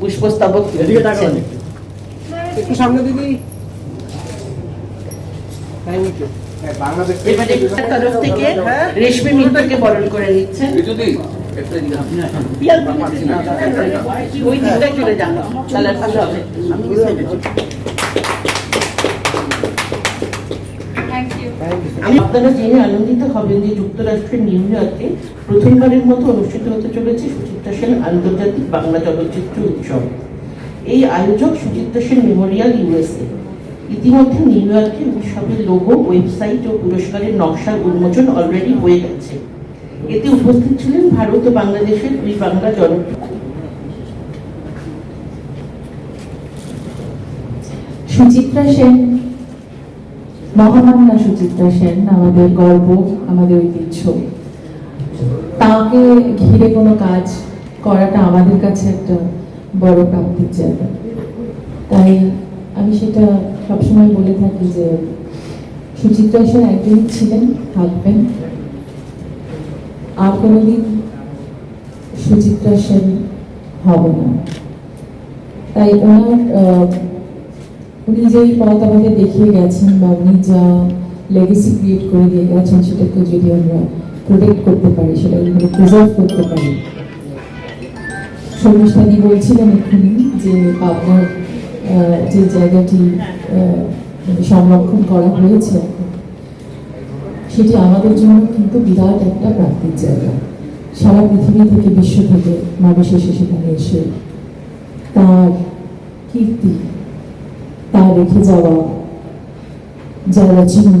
পুষ্পস্তবক। একটু। সামনে দিদি। বাংলাদেশ তরফ থেকে রেশমি মিত্রকে বরণ করে নিচ্ছেন। পিয়াল ওই দিকটা চলে যান। তাহলে ভালো হবে আমি বুঝতে পেরেছি। আমি আপনারা জেনে আনন্দিত হবেন যে যুক্তরাষ্ট্রের নিউ ইয়র্কে প্রথমবারের মতো অনুষ্ঠিত হতে চলেছে সুচিত্রা সেন আন্তর্জাতিক বাংলা চলচ্চিত্র উৎসব। এই আয়োজক সুচিত্রা সেন মেমোরিয়াল ইউএসএ ইতিমধ্যে নিউ ইয়র্কে উৎসবের লোগো, ওয়েবসাইট ও পুরস্কারের নকশার উন্মোচন অলরেডি হয়ে গেছে। এতে উপস্থিত ছিলেন ভারত ও বাংলাদেশের দুই বাংলা জনপ্রিয় সুচিত্রা সেন মহামান্না সুচিত্রা সেন আমাদের গর্ব, আমাদের ঐতিহ্য। তাকে ঘিরে কোনো কাজ করাটা আমাদের কাছে একটা বড় প্রাপ্তির জায়গা। তাই আমি সেটা সবসময় বলে থাকি যে, সুচিত্রা সেন একদিন ছিলেন, থাকবেন। আর কোনোদিন সুচিত্রা সেন হবে না। তাই ওনার উনি যেই পথ আমাকে দেখিয়ে গেছেন বা উনি যা লেগেসি ক্রিয়েট করে দিয়ে গেছেন সেটাকে যদি আমরা প্রোটেক্ট করতে পারি সেটাকে যদি প্রিজার্ভ করতে পারি। শর্মিষ্ঠাদি বলছিলেন এক্ষুনি যে আহ, যে জায়গাটি মানে সংরক্ষণ করা হয়েছে সেটি আমাদের জন্য কিন্তু বিরাট একটা প্রাপ্তির জায়গা। সারা পৃথিবী থেকে বিশ্ব থেকে মানুষ এসে সেখানে এসে তার কীর্তি তার রেখে যাওয়া যারা চিহ্ন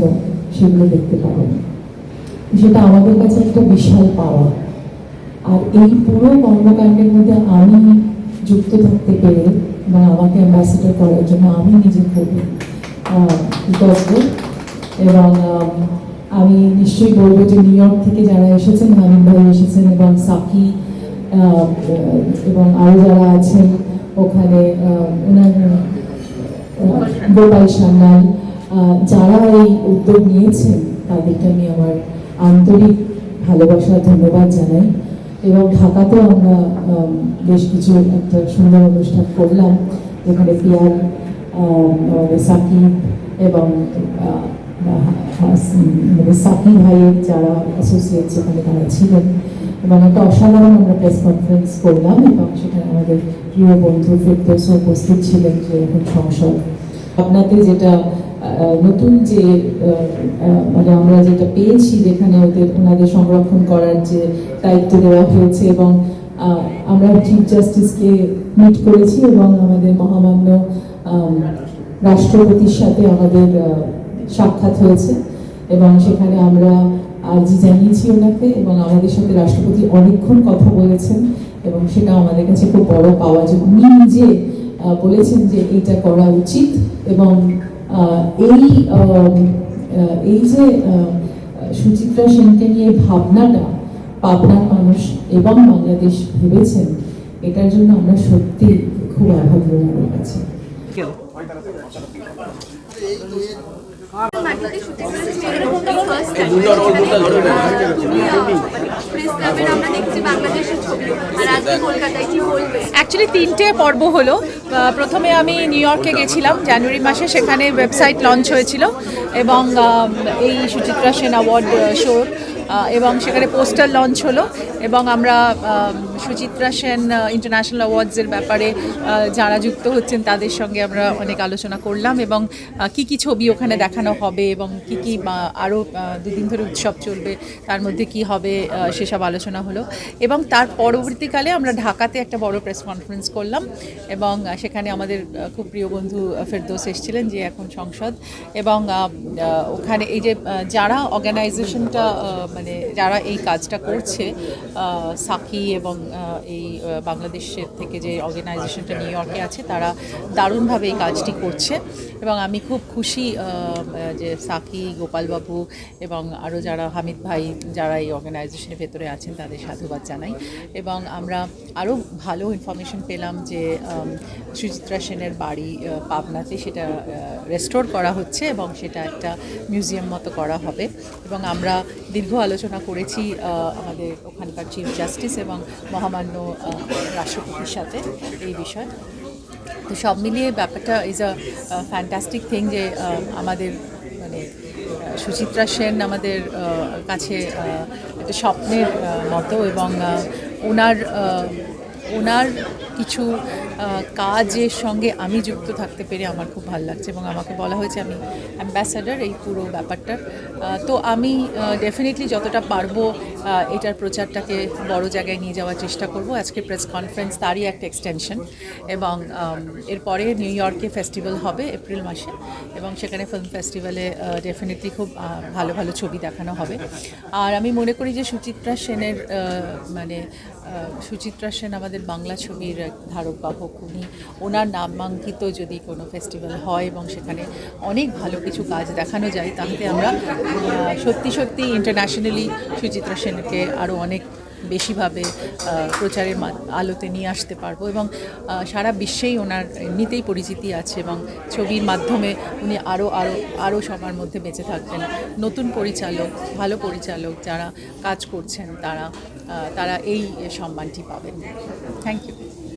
সেগুলো দেখতে পাবেন সেটা আমাদের কাছে একটা বিশাল পাওয়া। আর এই পুরো কর্মকাণ্ডের মধ্যে আমি যুক্ত থাকতে পেরে এবং আমাকে অ্যাম্বাসেডার করার জন্য আমি নিজে আহ, কৃতজ্ঞ। এবং আমি নিশ্চয়ই বলব যে নিউ ইয়র্ক থেকে যারা এসেছেন নামিন ভাই এসেছেন এবং সাকি এবং আরও যারা আছেন ওখানে ওনার গোপাল সান্যাল যারা এই উদ্যোগ নিয়েছেন, তাদেরকে আমি আমার আন্তরিক ভালোবাসা, ধন্যবাদ জানাই। এবং ঢাকাতেও আমরা বেশ কিছু একটা সুন্দর অনুষ্ঠান করলাম, যেখানে পিয়ার সাকিব এবং সাকিব ভাইয়ের যারা অ্যাসোসিয়েট সেখানে তারা ছিলেন। এবং একটা অসাধারণ আমরা প্রেস কনফারেন্স করলাম এবং সেখানে আমাদের প্রিয় বন্ধু ফেরদৌস উপস্থিত ছিলেন, যে এখন সংসদ। আপনাতে যেটা নতুন যে মানে আমরা যেটা পেয়েছি যেখানে ওদের, ওনাদের সংরক্ষণ করার যে দায়িত্ব দেওয়া হয়েছে এবং আমরা চিফ জাস্টিসকে মিট করেছি এবং আমাদের মহামান্য রাষ্ট্রপতির সাথে আমাদের সাক্ষাৎ হয়েছে এবং সেখানে আমরা আর্জি জানিয়েছি ওনাকে এবং আমাদের সাথে রাষ্ট্রপতি অনেকক্ষণ কথা বলেছেন এবং সেটা আমাদের কাছে খুব বড় পাওয়া যে উনি নিজে বলেছেন যে এটা করা উচিত এবং এই এই যে সুচিত্রা সেনকে নিয়ে ভাবনাটা পাবনার মানুষ এবং বাংলাদেশ ভেবেছেন এটার জন্য আমরা সত্যি খুব কাছে আমরা দেখছি অ্যাকচুয়ালি তিনটে পর্ব হলো। প্রথমে আমি নিউ ইয়র্কে গেছিলাম জানুয়ারি মাসে। সেখানে ওয়েবসাইট লঞ্চ হয়েছিল এবং এই সুচিত্রা সেন অ্যাওয়ার্ড শোর এবং সেখানে পোস্টার লঞ্চ হলো এবং আমরা আম, সুচিত্রা সেন ইন্টারন্যাশনাল অ্যাওয়ার্ডসের ব্যাপারে যারা যুক্ত হচ্ছেন তাদের সঙ্গে আমরা অনেক আলোচনা করলাম এবং কি কি ছবি ওখানে দেখানো হবে এবং কি কি আরও দুদিন ধরে উৎসব চলবে, তার মধ্যে কি হবে সেসব আলোচনা হলো। এবং তার পরবর্তীকালে আমরা ঢাকাতে একটা বড় প্রেস কনফারেন্স করলাম এবং সেখানে আমাদের খুব প্রিয় বন্ধু ফেরদৌস এসেছিলেন যে এখন সংসদ। এবং ওখানে এই যে যারা অর্গানাইজেশনটা মানে যারা এই কাজটা করছে সাকি এবং এই বাংলাদেশের থেকে যে অর্গানাইজেশনটা নিউ ইয়র্কে আছে, তারা দারুণভাবে এই কাজটি করছে। এবং আমি খুব খুশি যে সাকি গোপালবাবু এবং আরও যারা, হামিদ ভাই, যারা এই অর্গানাইজেশনের ভেতরে আছেন, তাদের সাধুবাদ জানাই। এবং আমরা আরও ভালো ইনফরমেশন পেলাম যে সুচিত্রা সেনের বাড়ি পাবনাতে সেটা রেস্টোর করা হচ্ছে এবং সেটা একটা মিউজিয়াম মতো করা হবে। এবং আমরা দীর্ঘ আলোচনা করেছি আমাদের ওখানকার চিফ জাস্টিস এবং মহামান্য রাষ্ট্রপতির সাথে এই বিষয়ে। তো সব মিলিয়ে ব্যাপারটা ইজ আ ফ্যান্টাস্টিক থিং যে আমাদের মানে সুচিত্রা সেন আমাদের কাছে একটা স্বপ্নের মতো এবং ওনার ওনার কিছু কাজের সঙ্গে আমি যুক্ত থাকতে পেরে আমার খুব ভালো লাগছে এবং আমাকে বলা হয়েছে আমি অ্যাম্বাসাডার এই পুরো ব্যাপারটার। তো আমি ডেফিনেটলি যতটা পারব এটার প্রচারটাকে বড় জায়গায় নিয়ে যাওয়ার চেষ্টা করব। আজকে প্রেস কনফারেন্স তারই একটা এক্সটেনশন এবং এরপরে নিউ ইয়র্কে ফেস্টিভ্যাল হবে এপ্রিল মাসে এবং সেখানে ফিল্ম ফেস্টিভ্যালে ডেফিনেটলি খুব ভালো ভালো ছবি দেখানো হবে। আর আমি মনে করি যে সুচিত্রা সেনের মানে সুচিত্রা সেন আমাদের বাংলা ছবির ধারক বাহক উনি ওনার নামাঙ্কিত যদি কোনো ফেস্টিভ্যাল হয় এবং সেখানে অনেক ভালো কিছু কাজ দেখানো যায়, তাহলে আমরা সত্যি সত্যি ইন্টারন্যাশনালি সুচিত্রা সেনকে আরও অনেক বেশিভাবে প্রচারের আলোতে নিয়ে আসতে পারব এবং সারা বিশ্বেই ওনার এমনিতেই পরিচিতি আছে এবং ছবির মাধ্যমে উনি আরও আরও আরও সবার মধ্যে বেঁচে থাকবেন। নতুন পরিচালক, ভালো পরিচালক যারা কাজ করছেন, তারা তারা এই সম্মানটি পাবেন। Thank you